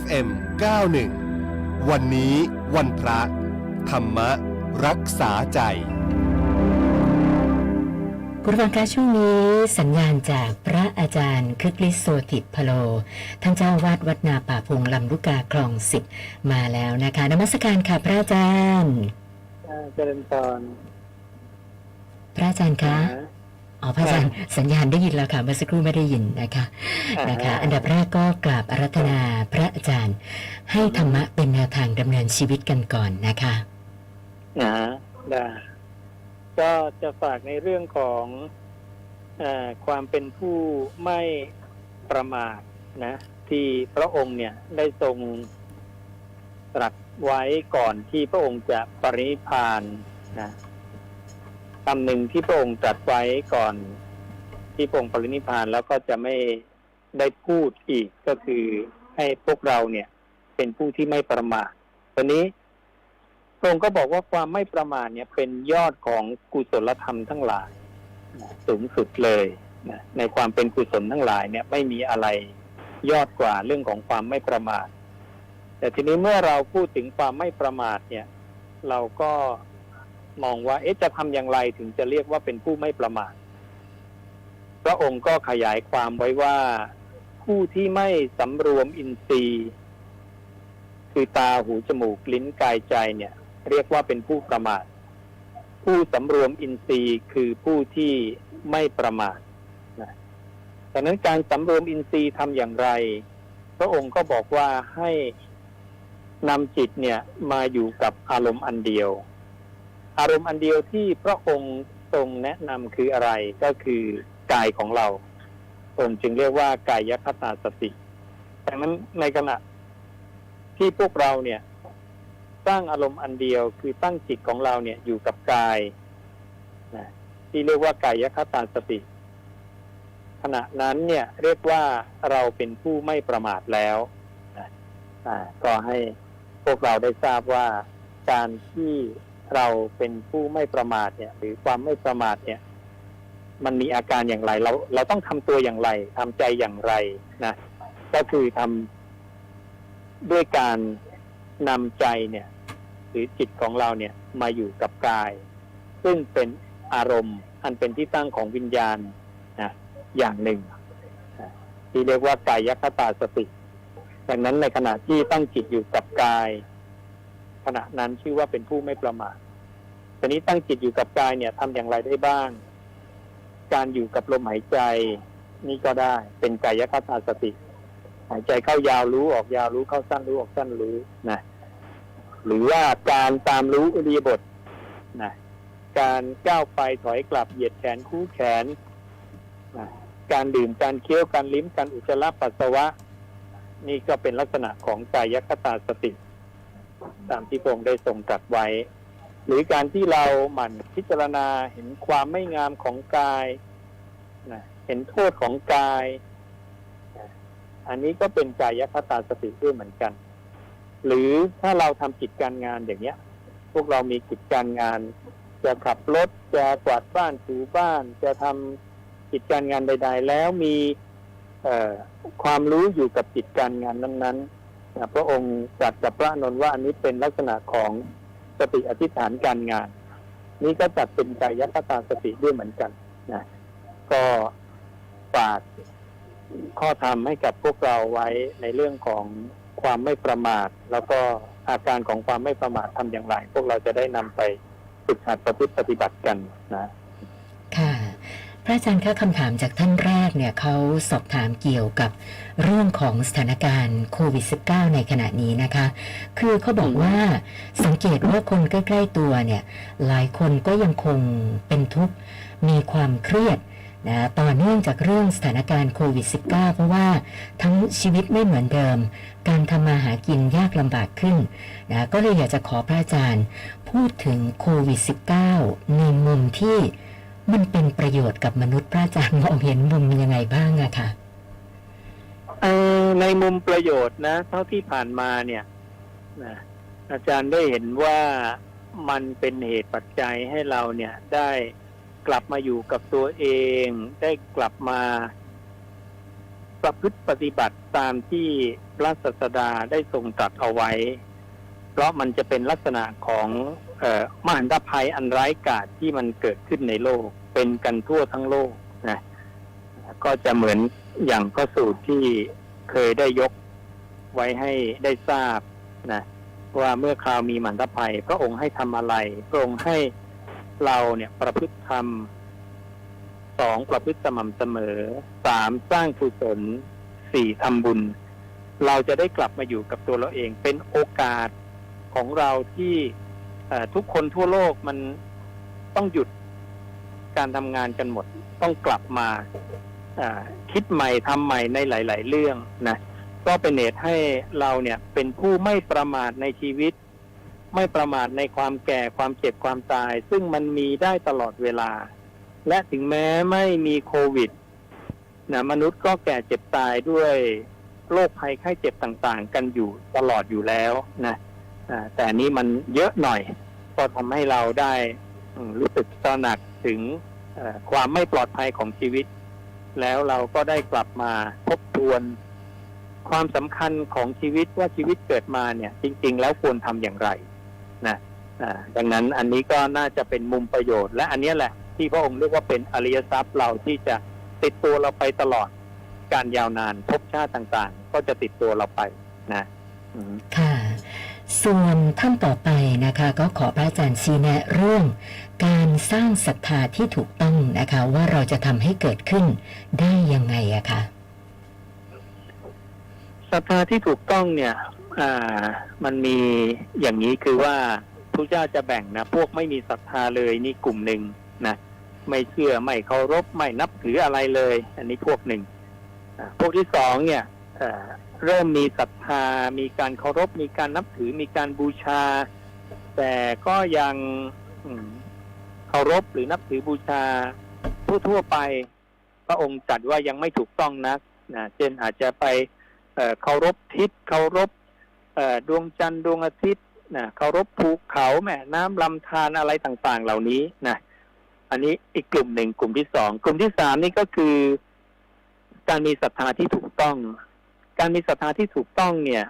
FM 91 วันนี้วันพระ ธรรมรักษาใจคุณผู้ฟังคะช่วงนี้สัญญาณจากพระอาจารย์คึกฤทธิ์โสติพโล ท่านเจ้าวาดวัดนาป่าพงลำลูกกาคลองสิบมาแล้วนะคะนมัสการค่ะพระอาจารย์อ่าเจริญพรพระอาจารย์คะนะ อ๋อพระอาจารย์สัญญาณได้ยินแล้วค่ะเมื่อสักครู่ไม่ได้ยินนะคะอ่านนะคะ อันดับแรกก็กราบอารัธนาพระอาจารย์ ให้ธรรมะเป็นแนวทางดำเนินชีวิตกันก่อนนะคะนะได้ก็จะฝากในเรื่องของเออความเป็นผู้ไม่ประมาทนะ ที่พระองค์เนี่ยได้ทรงตรัสไว้ก่อนที่พระองค์จะปรินิพพานนะ คำหนึ่งที่พระองค์ตรัสไว้ก่อนที่พระองค์ปรินิพานแล้วก็จะไม่ได้พูดอีกก็คือให้พวกเราเนี่ย เป็นผู้ที่ไม่ประมาทตอนนี้พระองค์ก็บอกว่าความไม่ประมาทเนี่ย เป็นยอดของกุศลธรรมทั้งหลายสูงสุดเลยนะในความเป็นกุศลทั้งหลายเนี่ย ไม่มีอะไรยอดกว่าเรื่องของความไม่ประมาท แต่ทีนี้เมื่อเราพูดถึงความไม่ประมาทเนี่ย เราก็ มองว่า เอ๊ะจะทำอย่างไรถึงจะเรียกว่าเป็นผู้ไม่ประมาทพระองค์ก็ขยายความไว้ว่าผู้ที่ไม่สำรวมอินทรีย์ คือตาหูจมูกลิ้นกายใจเนี่ย เรียกว่าเป็นผู้ประมาท ผู้สำรวมอินทรีย์คือผู้ที่ไม่ประมาทนะดังนั้นการสำรวมอินทรีย์ทำอย่างไร พระองค์ก็บอกว่าให้นำจิตเนี่ยมาอยู่กับอารมณ์อันเดียว อารมณ์อันเดียวที่พระองค์ทรงแนะนำคืออะไรก็คือกายของเราองค์จึงเรียกว่ากายคตาสติดังนั้นในขณะที่พวกเราเนี่ยสร้างอารมณ์อันเดียวคือตั้งจิตของเราเนี่ยอยู่กับกายนะที่เรียกว่ากายคตาสติ ขณะนั้นเนี่ยเรียกว่าเราเป็นผู้ไม่ประมาทแล้วนะก็ให้พวกเราได้ทราบว่าการที่ เราเป็นผู้ไม่ประมาทเนี่ย หรือความไม่ประมาทเนี่ย มันมีอาการอย่างไร เราเราต้องทำตัวอย่างไรทำใจอย่างไรนะก็คือทำด้วยการนำใจเนี่ย หรือจิตของเราเนี่ยมาอยู่กับกาย ซึ่งเป็นอารมณ์ อันเป็นที่ตั้งของวิญญาณนะอย่างหนึ่งที่เรียกว่ากายคตาสติดังนั้นในขณะที่ตั้งจิตอยู่กับกาย ขณะนั้นชื่อว่าเป็นผู้ไม่ประมาททีนี้ตั้งจิตอยู่กับกายเนี่ยทำอย่างไรได้บ้าง การอยู่กับลมหายใจ นี่ก็ได้ เป็นกายคตาสติ หายใจเข้ายาวรู้ออกยาวรู้เข้าสั้นรู้ออกสั้นรู้นะหรือว่าการตามรู้อริยบทนะการก้าวไปถอยกลับเหยียดแขนคู่แขนนะการดื่มการเคี้ยวการลิ้มการอุจจาระปัสสาวะ นี่ก็เป็นลักษณะของกายคตาสติ ตามที่พระองค์ได้ทรงตรัสไว้ หรือการที่เราหมั่นพิจารณาเห็นความไม่งามของกายนะเห็นโทษของกาย อันนี้ก็เป็นกายคตาสติด้วยเหมือนกัน หรือถ้าเราทำกิจการงานอย่างเนี้ย พวกเรามีกิจการงาน จะขับรถจะกวาดบ้านถูบ้าน จะทำกิจการงานใด ๆ แล้วมีความรู้อยู่กับกิจการงานนั้นๆ พระองค์ตรัสกับพระอนนท์ว่าอันนี้เป็นลักษณะของสติอธิษฐานการงาน นี่ก็จัดเป็นกายคตาสติด้วยเหมือนกันนะก็ฝากข้อธรรมให้กับพวกเราไว้ในเรื่องของความไม่ประมาท แล้วก็อาการของความไม่ประมาททำอย่างไร พวกเราจะได้นำไปฝึกหัดประพฤติปฏิบัติกันนะ ระอาจารย์คะคำถามจากท่านแรกเนี่ยเขาสอบถามเกี่ยวกับเรื่องของสถานการณ์โควิด -19 ในขณะนี้นะคะ คือเขาบอกว่าสังเกตว่าคนใกล้ๆตัวเนี่ยหลายคนก็ยังคงเป็นทุกข์มีความเครียดนะต่อเนื่องจากเรื่องสถานการณ์โควิด -19 เพราะว่าทั้งชีวิตไม่เหมือนเดิม การทำมาหากินยากลำบากขึ้นนะก็เลยอยากจะขอพระอาจารย์พูดถึงโควิด -19 ในมุมที่ มันเป็นประโยชน์กับมนุษย์พระอาจารย์มองเห็นมุมยังไงบ้างอะค่ะเอ่อในมุมประโยชน์นะ เท่าที่ผ่านมาเนี่ยนะอาจารย์ได้เห็นว่ามันเป็นเหตุปัจจัยให้เราเนี่ยได้กลับมาอยู่กับตัวเอง ได้กลับมา ประพฤติปฏิบัติตามที่พระศาสดาได้ทรงตรัสเอาไว้ เพราะมันจะเป็นลักษณะของ มหันตภัยอันร้ายกาจที่มันเกิดขึ้นในโลก เป็นกันทั่วทั้งโลกนะก็จะเหมือนอย่างพระสูตรที่เคยได้ยกไว้ให้ได้ทราบนะว่าเมื่อคราวมีมันตภัย พระองค์ให้ทำอะไร พระองค์ให้เราเนี่ยประพฤติธรรมสองประพฤติสม่ำเสมอสามสร้างกุศลสี่ทำบุญ เราจะได้กลับมาอยู่กับตัวเราเองเป็นโอกาสของเราที่ ทุกคนทั่วโลกมันต้องหยุดการทำงานกันหมด ต้องกลับมาคิดใหม่ทำใหม่ในหลาย ๆ เรื่องนะก็เป็นเหตุให้เราเนี่ยเป็นผู้ไม่ประมาทในชีวิต ไม่ประมาทในความแก่ความเจ็บความตาย ซึ่งมันมีได้ตลอดเวลา และถึงแม้ไม่มีโควิดนะมนุษย์ก็แก่เจ็บตายด้วยโรคภัยไข้เจ็บต่างๆ กันอยู่ตลอดอยู่แล้วนะ แต่นี้มันเยอะหน่อย ก็ทำให้เราได้รู้สึกตระหนักถึงความไม่ปลอดภัยของชีวิต แล้วเราก็ได้กลับมาทบทวน ความสำคัญของชีวิตว่าชีวิตเกิดมาเนี่ย จริง ๆ แล้วควรทำอย่างไรนะดังนั้นอันนี้ก็น่าจะเป็นมุมประโยชน์ และอันนี้แหละ ที่พระองค์เรียกว่าเป็นอริยทรัพย์เราที่จะติดตัวเราไปตลอดการยาวนานภพชาติต่างๆ ก็จะติดตัวเราไปนะค่ะ ส่วนท่านต่อไปนะคะก็ขอพระอาจารย์ชี้แนะเรื่อง การสร้างศรัทธาที่ถูกต้องนะคะ ว่าเราจะทำให้เกิดขึ้นได้ยังไงอะคะศรัทธาที่ถูกต้องเนี่ยอ่ามันมีอย่างนี้คือว่าพระเจ้าจะแบ่งนะพวกไม่มีศรัทธาเลยนี่กลุ่มหนึ่งนะไม่เชื่อไม่เคารพไม่นับถืออะไรเลย อันนี้พวกหนึ่งพวกที่สองเนี่ย เอ่เริ่มมีศรัทธา มีการเคารพ มีการนับถือ มีการบูชา แต่ก็ยังเคารพหรือนับถือบูชาทั่วๆไป พระองค์จัดว่ายังไม่ถูกต้องนักนะเช่นอาจจะไปเคารพทิศเคารพดวงจันทร์ดวงอาทิตย์นะเคารพภูเขาแม่น้ำลำธารอะไรต่างๆ เหล่านี้นะอันนี้อีกกลุ่มหนึ่งกลุ่มที่สอง กลุ่มที่สามนี่ก็คือ การมีศรัทธาที่ถูกต้อง การมีศรัทธาที่ถูกต้องเนี่ย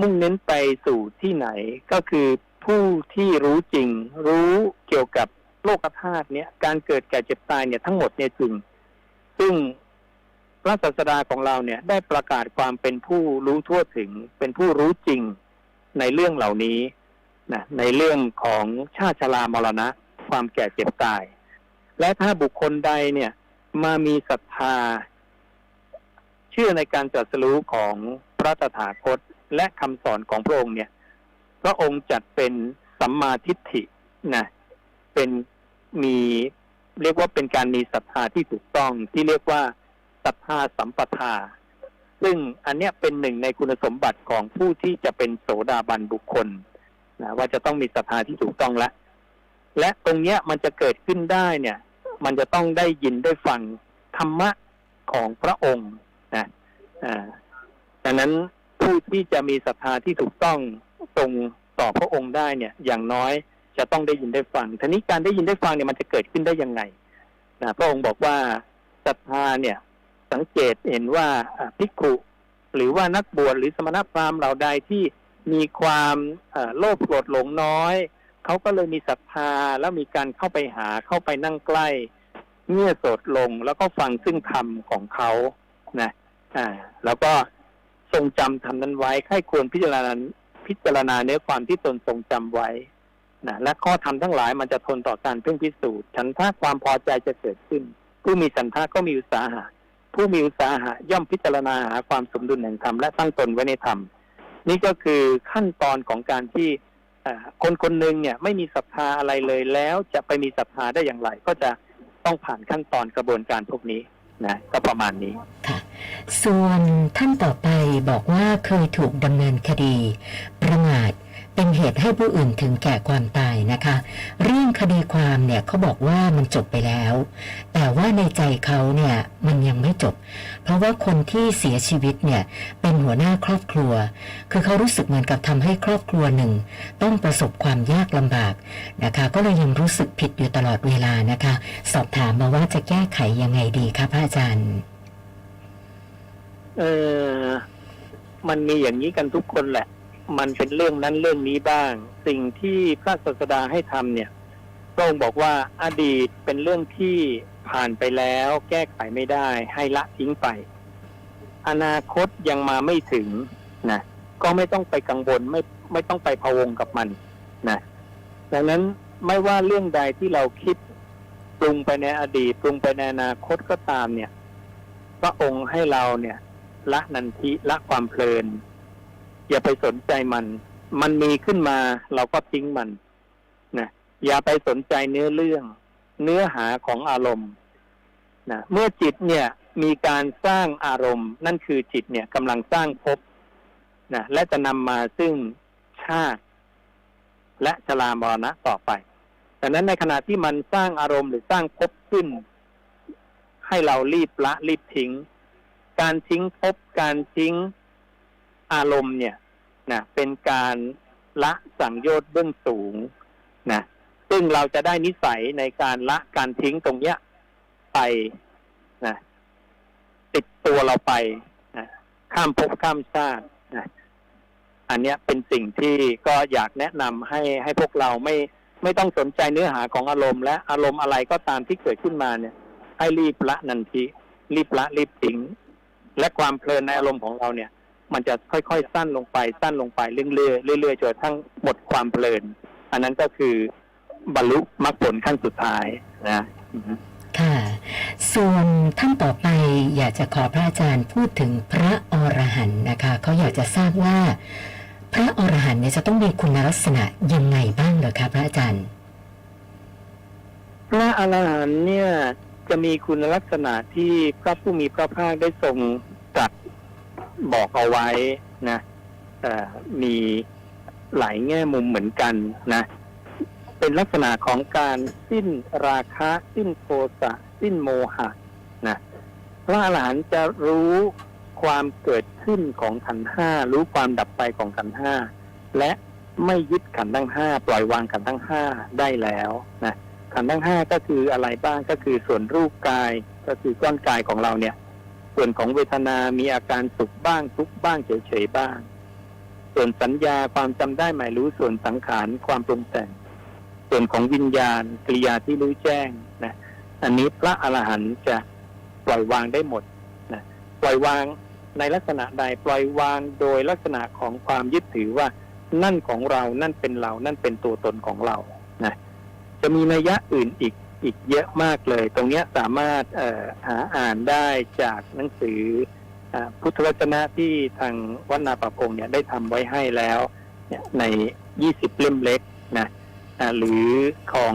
มุ่งเน้นไปสู่ที่ไหนก็คือผู้ที่รู้จริง รู้เกี่ยวกับโลกธาตุเนี่ย การเกิดแก่เจ็บตายเนี่ยทั้งหมดเนี่ยจริง ซึ่งพระศาสดาของเราเนี่ย ได้ประกาศความเป็นผู้รู้ทั่วถึง เป็นผู้รู้จริงในเรื่องเหล่านี้นะในเรื่องของชาติชรามรณะ ความแก่เจ็บตาย และถ้าบุคคลใดเนี่ย มามีศรัทธา เชื่อในการตรัสรู้ของพระตถาคตและคำสอนของพระองค์เนี่ย พระองค์จัดเป็นสัมมาทิฏฐินะเป็นมีเรียกว่าเป็นการมีศรัทธาที่ถูกต้องที่เรียกว่าศรัทธาสัมปทา ซึ่งอันเนี้ยเป็นหนึ่งในคุณสมบัติของผู้ที่จะเป็นโสดาบันบุคคลนะว่าจะต้องมีศรัทธาที่ถูกต้องและและตรงเนี้ยมันจะเกิดขึ้นได้เนี่ย มันจะต้องได้ยินได้ฟังธรรมะของพระองค์ ดังนั้นผู้ที่จะมีศรัทธาที่ถูกต้องตรงต่อพระองค์ได้เนี่ย อย่างน้อยจะต้องได้ยินได้ฟังทีนี้การได้ยินได้ฟังเนี่ยมันจะเกิดขึ้นได้ยังไงนะพระองค์บอกว่าศรัทธาเนี่ย สังเกตเห็นว่าภิกขุหรือว่านักบวชหรือสมณพราหมณ์เหล่าใดที่มีความโลภโกรธหลงน้อย เขาก็เลยมีศรัทธาแล้วมีการเข้าไปหาเข้าไปนั่งใกล้เงื่อโสดลงแล้วก็ฟังซึ่งธรรมของเขานะ อ่าแล้วก็ทรงจำธรรมนั้นไว้ใครควรพิจารณาพิจารณาเนื้อความที่ตนทรงจำไว้นะและข้อธรรมทั้งหลายมันจะทนต่อการเพ่งพิสูจน์ฉันถ้าความพอใจจะเกิดขึ้น ผู้มีฉันทะก็มีอุตสาหะ ผู้มีอุตสาหะย่อมพิจารณาหาความสมดุลแห่งธรรมและตั้งตนไว้ในธรรมนี่ก็คือขั้นตอนของการที่อคนคนหนึ่งเนี่ยไม่มีศรัทธาอะไรเลยแล้วจะไปมีศรัทธาได้อย่างไร ก็จะต้องผ่านขั้นตอนกระบวนการพวกนี้นะก็ประมาณนี้ค่ะ ส่วนท่านต่อไปบอกว่าเคยถูกดำเนินคดี ประมาทเป็นเหตุให้ผู้อื่นถึงแก่ความตายนะคะ เรื่องคดีความเนี่ยเขาบอกว่ามันจบไปแล้ว แต่ว่าในใจเขาเนี่ยมันยังไม่จบ เพราะว่าคนที่เสียชีวิตเนี่ยเป็นหัวหน้าครอบครัว คือเขารู้สึกเหมือนกับทำให้ครอบครัวหนึ่ง ต้องประสบความยากลำบากนะคะ ก็เลยยังรู้สึกผิดอยู่ตลอดเวลานะคะ สอบถามมาว่าจะแก้ไขยังไงดีคะพระอาจารย์ เออมันมีอย่างนี้กันทุกคนแหละ มันเป็นเรื่องนั้นเรื่องนี้บ้าง สิ่งที่พระศาสดาให้ทำเนี่ยพระองค์บอกว่าอดีตเป็นเรื่องที่ผ่านไปแล้ว แก้ไขไม่ได้ ให้ละทิ้งไป อนาคตยังมาไม่ถึงนะก็ไม่ต้องไปกังวลไม่ไม่ต้องไปพะวงกับมันนะดังนั้นไม่ว่าเรื่องใดที่เราคิดปรุงไปในอดีต ปรุงไปในอนาคตก็ตามเนี่ย พระองค์ให้เราเนี่ย ละนันทิละความเพลิน อย่าไปสนใจมัน มันมีขึ้นมาเราก็ทิ้งมันนะอย่าไปสนใจเนื้อเรื่อง เนื้อหาของอารมณ์นะเมื่อจิตเนี่ยมีการสร้างอารมณ์ นั่นคือจิตเนี่ยกำลังสร้างภพนะและจะนำมาซึ่งชาติ และชรามรณะต่อไปดังนั้นในขณะที่มันสร้างอารมณ์หรือสร้างภพขึ้น ให้เรารีบละรีบทิ้ง การทิ้งภพการทิ้งอารมณ์เนี่ยนะเป็นการละสังโยชน์เบื้องสูงนะซึ่งเราจะได้นิสัยในการละการทิ้งตรงเนี้ยไปนะติดตัวเราไปนะข้ามภพข้ามชาตินะอันเนี้ยเป็นสิ่งที่ก็อยากแนะนำให้ให้พวกเราไม่ไม่ต้องสนใจเนื้อหาของอารมณ์และอารมณ์อะไรก็ตามที่เกิดขึ้นมาเนี่ย ให้รีบละนันทีรีบละรีบทิ้ง และความเพลินในอารมณ์ของเราเนี่ย มันจะค่อยๆสั้นลงไปสั้นลงไปเรื่อยๆเรื่อยๆจนกระทั่งหมดความเพลิน อันนั้นก็คือบรรลุมรรคผลขั้นสุดท้ายนะอือฮึค่ะ ส่วนท่านต่อไปอยากจะขอพระอาจารย์พูดถึงพระอรหันต์นะคะเขาอยากจะทราบว่า พระอรหันต์เนี่ยจะต้องมีคุณลักษณะยังไงบ้างเหรอคะพระอาจารย์ พระอรหันต์เนี่ย จะมีคุณลักษณะที่พระผู้มีพระภาคได้ทรงตรัสบอกเอาไว้นะมีหลายแง่มุมเหมือนกันนะ เป็นลักษณะของการสิ้นราคะสิ้นโทสะสิ้นโมหะนะพระอรหันต์จะรู้ความเกิดขึ้นของขันห้ารู้ความดับไปของขันห้าและไม่ยึดขันทั้งห้าปล่อยวางขันทั้งห้าได้แล้วนะ ขันธ์ทั้งห้าก็คืออะไรบ้างก็คือส่วนรูปกายก็คือก้อนกายของเราเนี่ย ส่วนของเวทนามีอาการสุขบ้างทุกบ้างเฉยๆบ้าง ส่วนสัญญาความจำได้หมายรู้ส่วนสังขารความปรุงแต่ง ส่วนของวิญญาณกิริยาที่รู้แจ้งนะอันนี้พระอรหันต์จะปล่อยวางได้หมดนะปล่อยวางในลักษณะใดปล่อยวางโดยลักษณะของความยึดถือว่านั่นของเรานั่นเป็นเรา นั่นเป็นตัวตนของเรานะ จะมีนัยยะอื่นอีกอีกเยอะมากเลย ตรงนี้สามารถหาอ่านได้จากหนังสืออพุทธวจนะที่ทางวัดนาป่าพงเนี่ยได้ทำไว้ให้แล้วเนี่ยใน 20 เล่มเล็กนะหรือของ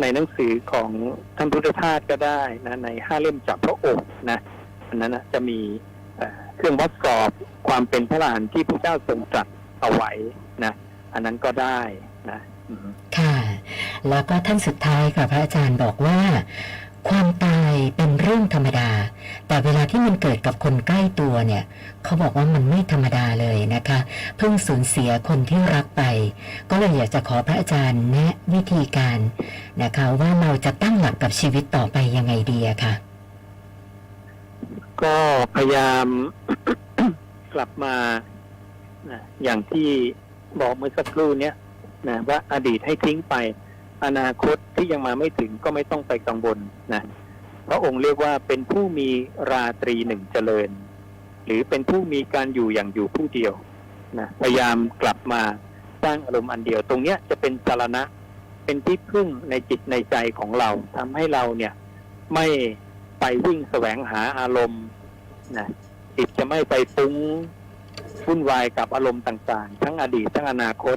ในหนังสือของท่านพุทธทาสก็ได้นะในห้าเล่มจากพระองค์นะอันนั้นนะจะมีเครื่องวัดสอบความเป็นพระอรหันที่พระเจ้าทรงตรัสเอาไว้นะ อันนั้นก็ได้นะค่ะ แล้วก็ท่านสุดท้ายค่ะพระอาจารย์บอกว่า ความตายเป็นเรื่องธรรมดา แต่เวลาที่มันเกิดกับคนใกล้ตัวเนี่ย เขาบอกว่ามันไม่ธรรมดาเลยนะคะ เพิ่งสูญเสียคนที่รักไป ก็เลยอยากจะขอพระอาจารย์แนะวิธีการนะคะว่าเราจะตั้งหลักกับชีวิตต่อไปยังไงดีอะค่ะ ก็พยายามกลับมาอย่างที่บอกเมื่อสักครู่เนี้ย นะว่าอดีตให้ทิ้งไป อนาคตที่ยังมาไม่ถึงก็ไม่ต้องไปกังวลนะพระองค์เรียกว่าเป็นผู้มีราตรีหนึ่งเจริญ หรือเป็นผู้มีการอยู่อย่างอยู่ผู้เดียวนะพยายามกลับมาสร้างอารมณ์อันเดียว ตรงเนี้ยจะเป็นสารณะเป็นที่พึ่งในจิตในใจของเราทำให้เราเนี่ยไม่ไปวิ่งแสวงหาอารมณ์นะจิตจะไม่ไปฟุ้งวุ่นวายกับอารมณ์ต่าง ๆ ทั้งอดีตทั้งอนาคต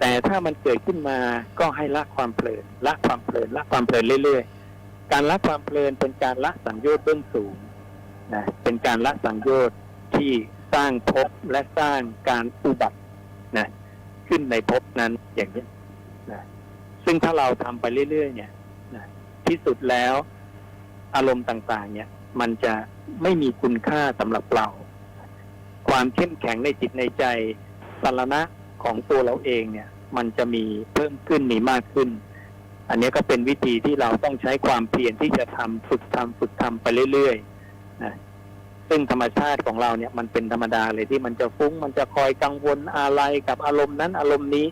แต่ถ้ามันเกิดขึ้นมาก็ให้ละความเพลินละความเพลินละความเพลินเรื่อยๆ การละความเพลินเป็นการละสังโยชน์เบื้องสูงนะเป็นการละสังโยชน์ที่สร้างภพและสร้างการอุบัตินะขึ้นในภพนั้นอย่างนี้นะซึ่งถ้าเราทำไปเรื่อยๆ เนี่ยนะที่สุดแล้วอารมณ์ต่างๆ เนี่ย มันจะไม่มีคุณค่าสำหรับเรา ความเข้มแข็งในจิตในใจสารณะ ของตัวเราเองเนี่ย มันจะมีเพิ่มขึ้นมีมากขึ้น อันนี้ก็เป็นวิธีที่เราต้องใช้ความเพียรที่จะทำฝึกทำฝึกทำไปเรื่อยๆนะซึ่งธรรมชาติของเราเนี่ยมันเป็นธรรมดาเลยที่มันจะฟุ้ง มันจะคอยกังวลอะไรกับอารมณ์นั้นอารมณ์นี้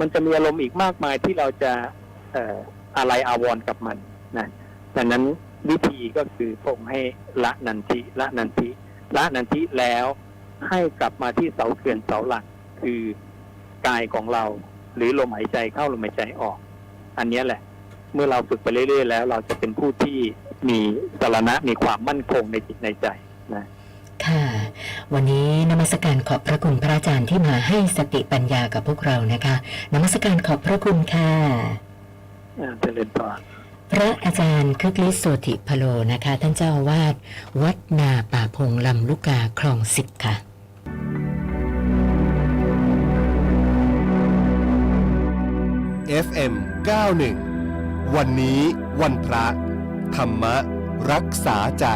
มันจะมีอารมณ์อีกมากมายที่เราจะเอ่ออะไรอาวร์กับมันนะดังนั้นวิธีก็คือผมให้ละนันทิละนันทิละนันทิแล้วให้กลับมาที่เสาเขื่อนเสาหลักคือ กายของเรา หรือลมหายใจเข้าลมหายใจออก อันเนี้ยแหละ เมื่อเราฝึกไปเรื่อยๆแล้ว เราจะเป็นผู้ที่มีสรณะมีความมั่นคงในจิตในใจนะค่ะ วันนี้นมัสการขอบพระคุณพระอาจารย์ที่มาให้สติปัญญากับพวกเรานะคะนมัสการขอบพระคุณค่ะอ่าเจริญพรพระอาจารย์คึกฤทธิ์โสติพโลนะคะ ท่านเจ้าอาวาสวัดนาป่าพงลำลูกกาคลองสิบค่ะ FM 91 วันนี้วันพระ ธรรมรักษาใจ